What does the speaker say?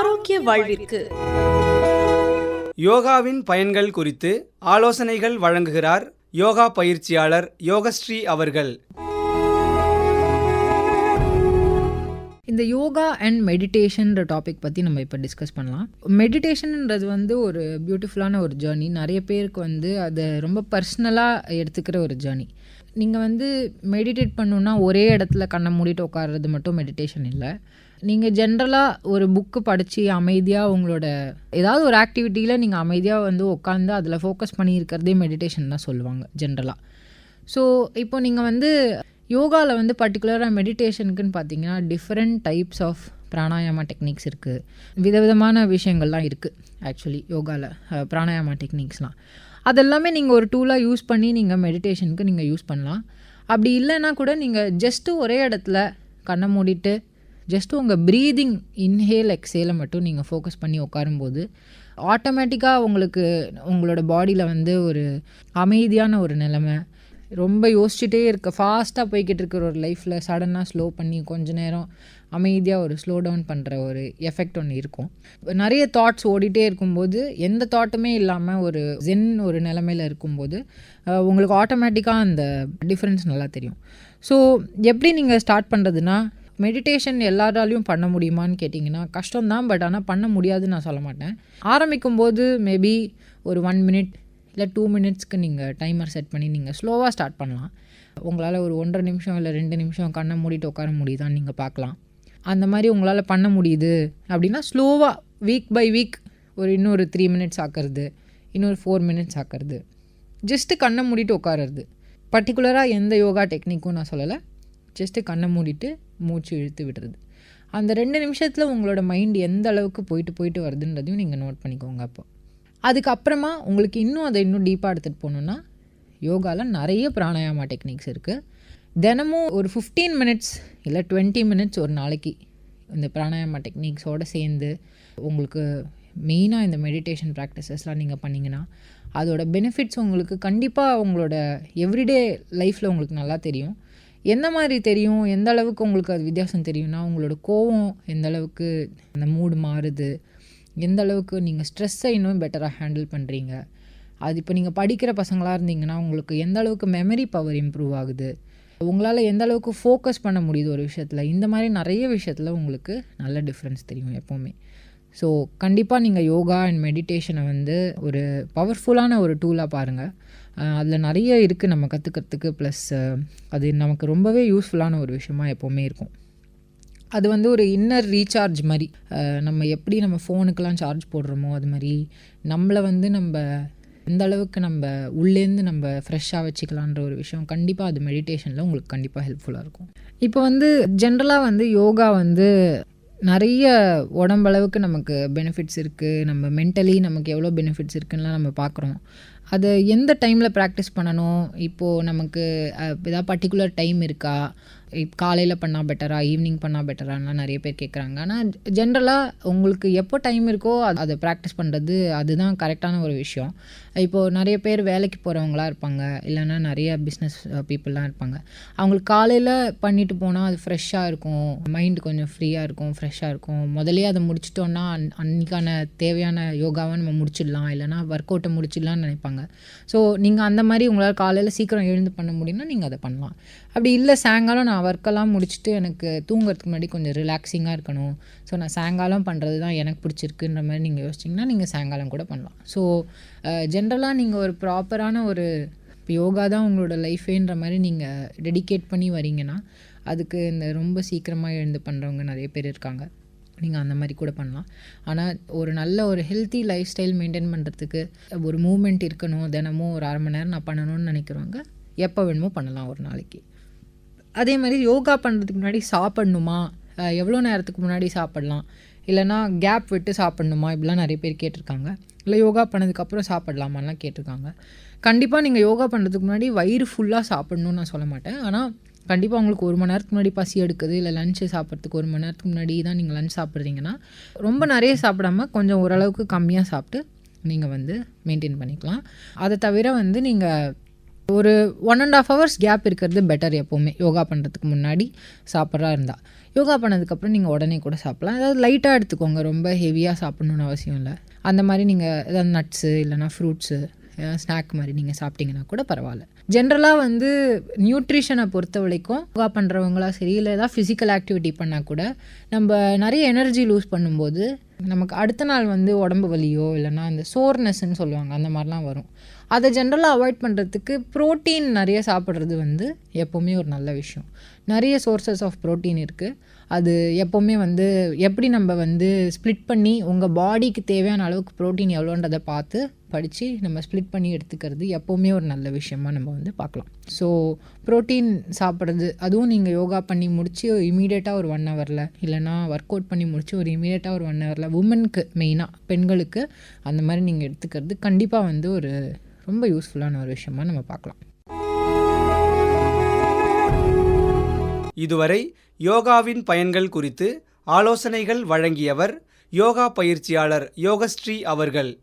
ஆரோக்கிய வாழ்விற்கு. யோகாவின் பயன்கள் குறித்து ஆலோசனைகள் வழங்குகிறார் யோகா பயிற்சியாளர் யோகஸ்ரீ அவர்கள். இந்த யோகா அண்ட் மெடிடேஷன்ற டாபிக் பற்றி நம்ம இப்போ டிஸ்கஸ் பண்ணலாம். மெடிடேஷன்ன்றது வந்து ஒரு பியூட்டிஃபுல்லான ஒரு ஜேர்னி நிறைய பேருக்கு வந்து அதை ரொம்ப பர்சனலாக எடுத்துக்கிற ஒரு ஜேர்னி நீங்கள் வந்து மெடிடேட் பண்ணணுன்னா ஒரே இடத்துல கண்ணை மூடிட்டு உட்கார்றது மட்டும் மெடிடேஷன் இல்லை. நீங்கள் ஜென்ரலாக ஒரு புக்கு படித்து அமைதியாக உங்களோட ஏதாவது ஒரு ஆக்டிவிட்டியில் நீங்கள் அமைதியாக வந்து உட்காந்து அதில் ஃபோக்கஸ் பண்ணி இருக்கிறதே மெடிடேஷன் தான் சொல்லுவாங்க ஜென்ரலாக ஸோ இப்போ நீங்கள் வந்து யோகாவில் வந்து பர்டிகுலராக மெடிடேஷனுக்குன்னு பார்த்தீங்கன்னா different types of pranayama techniques இருக்குது விதவிதமான விஷயங்கள்லாம் இருக்குது ஆக்சுவலி யோகாவில் பிராணாயாமா டெக்னிக்ஸ்லாம் அதெல்லாமே நீங்கள் ஒரு டூலாக யூஸ் பண்ணி நீங்கள் மெடிடேஷனுக்கு நீங்கள் யூஸ் பண்ணலாம். அப்படி இல்லைன்னா கூட நீங்கள் ஜஸ்ட்டு ஒரே இடத்துல கண்ணை மூடிட்டு ஜஸ்ட் உங்கள் ப்ரீதிங் இன்ஹேல் எக்ஸேலை மட்டும் நீங்கள் ஃபோக்கஸ் பண்ணி உட்காரும்போது ஆட்டோமேட்டிக்காக உங்களுக்கு உங்களோட பாடியில் வந்து ஒரு அமைதியான ஒரு நிலமை. ரொம்ப யோசிச்சுட்டே இருக்க ஃபாஸ்ட்டாக போய்கிட்டு இருக்கிற ஒரு லைஃப்பில் சடனாக ஸ்லோ பண்ணி கொஞ்ச நேரம் அமைதியாக ஒரு ஸ்லோ டவுன் பண்ணுற ஒரு எஃபெக்ட் ஒன்று இருக்கும். நிறைய தாட்ஸ் ஓடிட்டே இருக்கும்போது எந்த தாட்டுமே இல்லாமல் ஒரு ஜென் ஒரு நிலமையில் இருக்கும்போது உங்களுக்கு ஆட்டோமேட்டிக்காக அந்த டிஃப்ரென்ஸ் நல்லா தெரியும். ஸோ எப்படி நீங்கள் ஸ்டார்ட் பண்ணுறதுன்னா மெடிடேஷன் எல்லாராலையும் பண்ண முடியுமான்னு கேட்டிங்கன்னா கஷ்டம்தான் பட் ஆனால் பண்ண முடியாதுன்னு நான் சொல்ல மாட்டேன். ஆரம்பிக்கும் போது மேபி ஒரு ஒன் மினிட் இல்லை டூ மினிட்ஸ்க்கு நீங்கள் டைமர் செட் பண்ணி நீங்கள் ஸ்லோவாக ஸ்டார்ட் பண்ணலாம். உங்களால் ஒரு ஒன்றரை நிமிஷம் இல்லை ரெண்டு நிமிஷம் கண்ணை மூடிட்டு உட்கார முடியுதான்னு நீங்கள் பார்க்கலாம். அந்த மாதிரி உங்களால் பண்ண முடியுது அப்படின்னா ஸ்லோவாக வீக் பை வீக் ஒரு இன்னொரு த்ரீ மினிட்ஸ் ஆக்கிறது இன்னொரு ஃபோர் மினிட்ஸ் ஆக்கிறது. ஜஸ்ட்டு கண்ணை மூடிட்டு உட்காருறது. பர்டிகுலராக எந்த யோகா டெக்னிக்கும் நான் சொல்லலை. ஜஸ்ட்டு கண்ணை மூடிட்டு மூச்சு இழுத்து விடுறது. அந்த ரெண்டு நிமிஷத்தில் உங்களோட மைண்ட் எந்த அளவுக்கு போயிட்டு போயிட்டு வருதுன்றதையும் நீங்கள் நோட் பண்ணிக்கோங்க அப்போ. அதுக்கப்புறமா உங்களுக்கு இன்னும் அதை இன்னும் டீப்பாக எடுத்துகிட்டு போகணுன்னா யோகாவில் நிறைய பிராணாயாமா டெக்னிக்ஸ் இருக்குது தினமும் ஒரு ஃபிஃப்டீன் மினிட்ஸ் இல்லை டுவெண்ட்டி மினிட்ஸ் ஒரு நாளைக்கு இந்த பிராணாயாமா டெக்னிக்ஸோடு சேர்ந்து உங்களுக்கு மெயினாக இந்த மெடிடேஷன் ப்ராக்டிசஸ்லாம் நீங்கள் பண்ணிங்கன்னா அதோட பெனிஃபிட்ஸ் உங்களுக்கு கண்டிப்பாக உங்களோட எவ்ரிடே லைஃப்பில் உங்களுக்கு நல்லா தெரியும். எந்த மாதிரி தெரியும்? எந்த அளவுக்கு உங்களுக்கு அது வித்தியாசம் தெரியும்னா உங்களோட கோவம் எந்த அளவுக்கு அந்த மூடு மாறுது? எந்த அளவுக்கு நீங்கள் ஸ்ட்ரெஸ்ஸை இன்னும் பெட்டராக ஹேண்டில் பண்ணுறீங்க அது இப்போ நீங்கள் படிக்கிற பசங்களாக இருந்தீங்கன்னா உங்களுக்கு எந்த அளவுக்கு மெமரி பவர் இம்ப்ரூவ் ஆகுது? உங்களால் எந்த அளவுக்கு ஃபோக்கஸ் பண்ண முடியுது ஒரு விஷயத்தில்? இந்த மாதிரி நிறைய விஷயத்தில் உங்களுக்கு நல்ல டிஃப்ரென்ஸ் தெரியும் எப்போவுமே. ஸோ கண்டிப்பாக நீங்கள் யோகா அண்ட் மெடிடேஷனை வந்து ஒரு பவர்ஃபுல்லான ஒரு டூலாக பாருங்கள் அதில் நிறைய இருக்குது நம்ம கற்றுக்கிறதுக்கு ப்ளஸ் அது நமக்கு ரொம்பவே யூஸ்ஃபுல்லான ஒரு விஷயமா எப்போவுமே இருக்கும். அது வந்து ஒரு இன்னர் ரீசார்ஜ் மாதிரி. நம்ம எப்படி நம்ம ஃபோனுக்கெலாம் சார்ஜ் போடுறோமோ அது மாதிரி நம்மளை வந்து நம்ம எந்த அளவுக்கு நம்ம உள்ளேருந்து நம்ம ஃப்ரெஷ்ஷாக வச்சுக்கலான்ற ஒரு விஷயம் கண்டிப்பாக அது மெடிடேஷனில் உங்களுக்கு கண்டிப்பாக ஹெல்ப்ஃபுல்லாக இருக்கும். இப்போ வந்து ஜென்ரலாக வந்து யோகா வந்து நிறைய உடம்பளவுக்கு நமக்கு பெனிஃபிட்ஸ் இருக்குது நம்ம மென்டலி நமக்கு எவ்வளோ பெனிஃபிட்ஸ் இருக்குன்னுலாம் நம்ம பார்க்குறோம். அதை எந்த டைமில் ப்ராக்டிஸ் பண்ணணும்? இப்போது நமக்கு எதாவது ஏதாவது பர்டிகுலர் டைம் இருக்கா? காலையில் பண்ணால் பெட்டரா ஈவினிங் பண்ணால் பெட்டரான்லாம் நிறைய பேர் கேட்குறாங்க ஆனால் ஜென்ரலாக உங்களுக்கு எப்போ டைம் இருக்கோ அது- அதை ப்ராக்டிஸ் பண்ணுறது அதுதான் கரெக்டான ஒரு விஷயம். இப்போது நிறைய பேர் வேலைக்கு போகிறவங்களா இருப்பாங்க. இல்லைன்னா நிறைய பிஸ்னஸ் பீப்புளெலாம் இருப்பாங்க. அவங்களுக்கு காலையில் பண்ணிட்டு போனால் அது ஃப்ரெஷ்ஷாக இருக்கும். மைண்டு கொஞ்சம் ஃப்ரீயாக இருக்கும் ஃப்ரெஷ்ஷாக இருக்கும். முதலே அதை முடிச்சிட்டோன்னா அன் அன்றைக்கான தேவையான யோகாவை நம்ம முடிச்சிடலாம். இல்லைனா ஒர்க் அவுட்டை முடிச்சிடலாம்னு நினைப்பாங்க. ஸோ நீங்கள் அந்த மாதிரி உங்களால் காலையில் சீக்கிரம் எழுந்து பண்ண முடியும்னா நீங்கள் அதை பண்ணலாம். அப்படி இல்லை சாயங்காலம் நான் ஒர்க்கெல்லாம் முடிச்சுட்டு எனக்கு தூங்குறதுக்கு முன்னாடி கொஞ்சம் ரிலாக்ஸிங்காக இருக்கணும். ஸோ நான் சாயங்காலம் பண்ணுறது தான் எனக்கு பிடிச்சிருக்குன்ற மாதிரி நீங்கள் யோசிச்சிங்கன்னா நீங்கள் சாயங்காலம் கூட பண்ணலாம். ஸோ ஜென்ரலாக நீங்கள் ஒரு ப்ராப்பரான ஒரு இப்போ யோகா தான் உங்களோட லைஃபேன்ற மாதிரி நீங்கள் டெடிகேட் பண்ணி வரீங்கன்னா அதுக்கு இந்த ரொம்ப சீக்கிரமாக எழுந்து பண்ணுறவங்க நிறைய பேர் இருக்காங்க. நீங்கள் அந்த மாதிரி கூட பண்ணலாம். ஆனால் ஒரு நல்ல ஒரு ஹெல்த்தி லைஃப் ஸ்டைல் மெயின்டைன் பண்ணுறதுக்கு ஒரு மூமெண்ட் இருக்கணும். தினமும் ஒரு அரை மணி நேரம் நான் பண்ணணும்னு நினைக்கிறவங்க எப்போ வேணுமோ பண்ணலாம் ஒரு நாளைக்கு. அதே மாதிரி யோகா பண்ணுறதுக்கு முன்னாடி சாப்பிட்ணுமா? எவ்வளோ நேரத்துக்கு முன்னாடி சாப்பிட்லாம்? இல்லைனா கேப் விட்டு சாப்பிட்ணுமா? இப்படிலாம் நிறைய பேர் கேட்டிருக்காங்க. இல்லை யோகா பண்ணதுக்கப்புறம் சாப்பிட்லாமான்லாம் கேட்டிருக்காங்க. கண்டிப்பாக நீங்கள் யோகா பண்ணுறதுக்கு முன்னாடி வயிறு ஃபுல்லாக சாப்பிட்ணுன்னு நான் சொல்ல மாட்டேன். ஆனால் கண்டிப்பாக உங்களுக்கு ஒரு மணி நேரத்துக்கு முன்னாடி பசி எடுக்குது இல்லை லஞ்சு சாப்பிட்றதுக்கு ஒரு மணி நேரத்துக்கு முன்னாடி தான் நீங்கள் லஞ்ச் சாப்பிட்றீங்கன்னா ரொம்ப நிறைய சாப்பிடாம கொஞ்சம் ஓரளவுக்கு கம்மியாக சாப்பிட்டு நீங்கள் வந்து மெயின்டைன் பண்ணிக்கலாம். அதை தவிர வந்து நீங்கள் ஒரு one and half hours gap இருக்கிறது பெட்டர் எப்போவுமே. யோகா பண்ணுறதுக்கு முன்னாடி சாப்பிட்றா இருந்தால் யோகா பண்ணதுக்கப்புறம் நீங்கள் உடனே கூட சாப்பிட்லாம். அதாவது லைட்டாக எடுத்துக்கோங்க. ரொம்ப ஹெவியாக சாப்பிட்ணுன்னு அவசியம் இல்லை. அந்த மாதிரி நீங்கள் ஏதாவது நட்ஸு இல்லைனா ஃப்ரூட்ஸு ஸ்நாக் மாதிரி நீங்கள் சாப்பிட்டீங்கன்னா கூட பரவாயில்ல. ஜென்ரலாக வந்து நியூட்ரிஷனை பொறுத்த வரைக்கும் யோகா பண்ணுறவங்களா சரி இல்லை ஏதாவது ஃபிசிக்கல் ஆக்டிவிட்டி பண்ணால் கூட நம்ம நிறைய எனர்ஜி லூஸ் பண்ணும்போது நமக்கு அடுத்த நாள் வந்து உடம்பு வலியோ இல்லைன்னா அந்த சோர்னஸ்ன்னு சொல்லுவாங்க. அந்த மாதிரிலாம் வரும். அதை ஜென்ரலாக அவாய்ட் பண்ணுறதுக்கு ப்ரோட்டீன் நிறைய சாப்பிட்றது வந்து எப்போவுமே ஒரு நல்ல விஷயம். நிறைய சோர்சஸ் ஆஃப் ப்ரோட்டீன் இருக்குது அது எப்போவுமே வந்து எப்படி நம்ம வந்து ஸ்ப்ளிட் பண்ணி உங்கள் பாடிக்கு தேவையான அளவுக்கு ப்ரோட்டீன் எவ்வளோன்றதை பார்த்து படித்து நம்ம ஸ்ப்ளிட் பண்ணி எடுத்துக்கிறது எப்போவுமே ஒரு நல்ல விஷயமாக நம்ம வந்து பார்க்கலாம். ஸோ ப்ரோட்டீன் சாப்பிட்றது அதுவும் நீங்கள் யோகா பண்ணி முடித்து இமீடியட்டாக ஒரு ஒன் ஹவரில் இல்லைனா ஒர்க் அவுட் பண்ணி முடித்து ஒரு இமீடியட்டாக ஒரு ஒன் ஹவரில் உமனுக்கு மெயினாக பெண்களுக்கு அந்த மாதிரி நீங்கள் எடுத்துக்கிறது கண்டிப்பாக வந்து ஒரு ரொம்ப யூஸ்ஃபுல்லான ஒரு விஷயமா நம்ம பார்க்கலாம். இதுவரை யோகாவின் பயன்கள் குறித்து ஆலோசனைகள் வழங்கியவர் யோகா பயிற்சியாளர் யோகஸ்ரீ அவர்கள்.